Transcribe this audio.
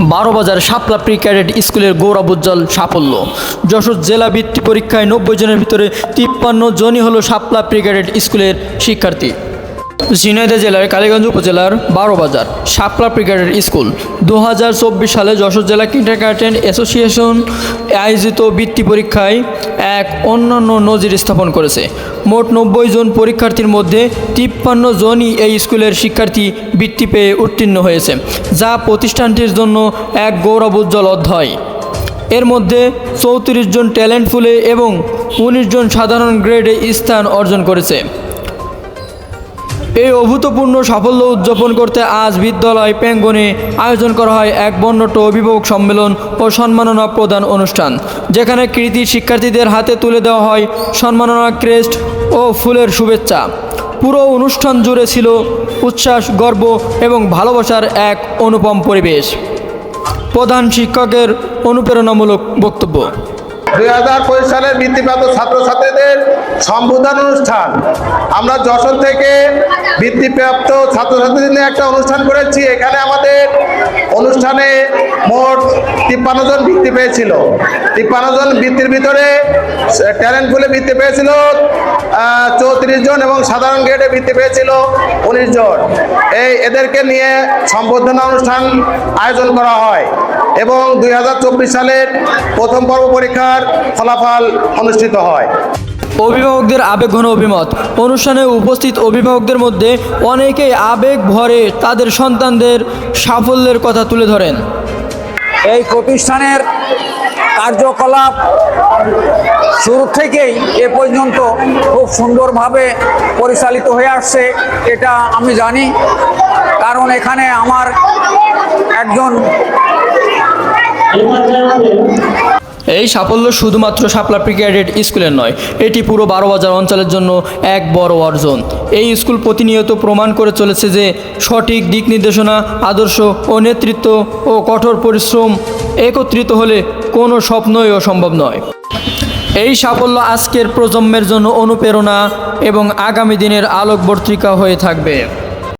বারো বাজার সাপলা pre cadet স্কুলের গৌরব উজ্জ্বল সাফল্য। যশোর জেলা বৃত্তি পরীক্ষায় নব্বই জনের ভিতরে তিপ্পান্ন জনই হলো সাপলা প্রি ক্যাডেট স্কুলের শিক্ষার্থী। ঝিনাইদহ জেলার কালীগঞ্জ উপজেলার বারো বাজার, শাপলা ব্রিগেডের স্কুল। দু হাজার চব্বিশ সালে যশোর জেলা কিন্ডারগার্টেন অ্যাসোসিয়েশন আয়োজিত বৃত্তি পরীক্ষায় এক অন্যান্য নজির স্থাপন করেছে। মোট নব্বই জন পরীক্ষার্থীর মধ্যে তিপ্পান্ন জনই এই স্কুলের শিক্ষার্থী বৃত্তি পেয়ে উত্তীর্ণ হয়েছে, যা প্রতিষ্ঠানটির জন্য এক গৌরব উজ্জ্বল অধ্যায়। এর মধ্যে চৌত্রিশ জন ট্যালেন্টফুলে এবং উনিশ জন সাধারণ গ্রেডে স্থান অর্জন করেছে। এই অভূতপূর্ণ সাফল্য উদযাপন করতে আজ বিদ্যালয় প্যাঙ্গনে আয়োজন করা হয় এক বর্ণট অভিভাবক সম্মেলন ও সম্মাননা প্রদান অনুষ্ঠান, যেখানে কৃতি শিক্ষার্থীদের হাতে তুলে দেওয়া হয় সম্মাননা ক্রেস্ট ও ফুলের শুভেচ্ছা। পুরো অনুষ্ঠান জুড়ে ছিল উচ্ছ্বাস, গর্ব এবং ভালোবাসার এক অনুপম পরিবেশ। প্রধান শিক্ষকের অনুপ্রেরণামূলক বক্তব্য। দুই হাজার পঁচিশ সালের বৃত্তিপ্রাপ্ত ছাত্রছাত্রীদের সম্বোধন অনুষ্ঠান। আমরা যশোর থেকে বৃত্তিপ্রাপ্ত ছাত্রছাত্রীদের নিয়ে একটা অনুষ্ঠান করেছি। এখানে আমাদের অনুষ্ঠানে মোট তিপ্পান্ন জন বৃত্তি পেয়েছিল। তিপ্পান্ন জন বৃত্তির ভিতরে ট্যালেন্ট ফুলে বৃত্তি পেয়েছিল চৌত্রিশ জন এবং সাধারণ গ্রেডে বৃত্তি পেয়েছিল উনিশ জন। এই এদেরকে নিয়ে সম্বর্ধনা অনুষ্ঠান আয়োজন করা হয় এবং দুই হাজার চব্বিশ সালের প্রথম পর্ব পরীক্ষার ফলাফল অনুষ্ঠিত হয়। অভিভাবকদের আবেগঘন অভিমত। অনুষ্ঠানে উপস্থিত অভিভাবকদের মধ্যে অনেকেই আবেগ ভরে তাদের সন্তানদের সাফল্যের কথা তুলে ধরেন। এই প্রতিষ্ঠানের কার্যকলাপ শুরু থেকেই এ পর্যন্ত খুব সুন্দরভাবে পরিচালিত হয়ে আসছে, এটা আমি জানি। কারণ এখানে আমার একজন এই সাফল্য শুধুমাত্র শাপলা ক্যাডেট স্কুলের নয়, এটি পুরো বারো বাজার অঞ্চলের জন্য এক বড় অর্জন। এই স্কুল প্রতিনিয়ত প্রমাণ করে চলেছে যে সঠিক দিক নির্দেশনা, আদর্শ ও নেতৃত্ব ও কঠোর পরিশ্রম একত্রিত হলে কোনো স্বপ্নই অসম্ভব নয়। এই সাফল্য আজকের প্রজন্মের জন্য অনুপ্রেরণা এবং আগামী দিনের আলোকবর্তিকা হয়ে থাকবে।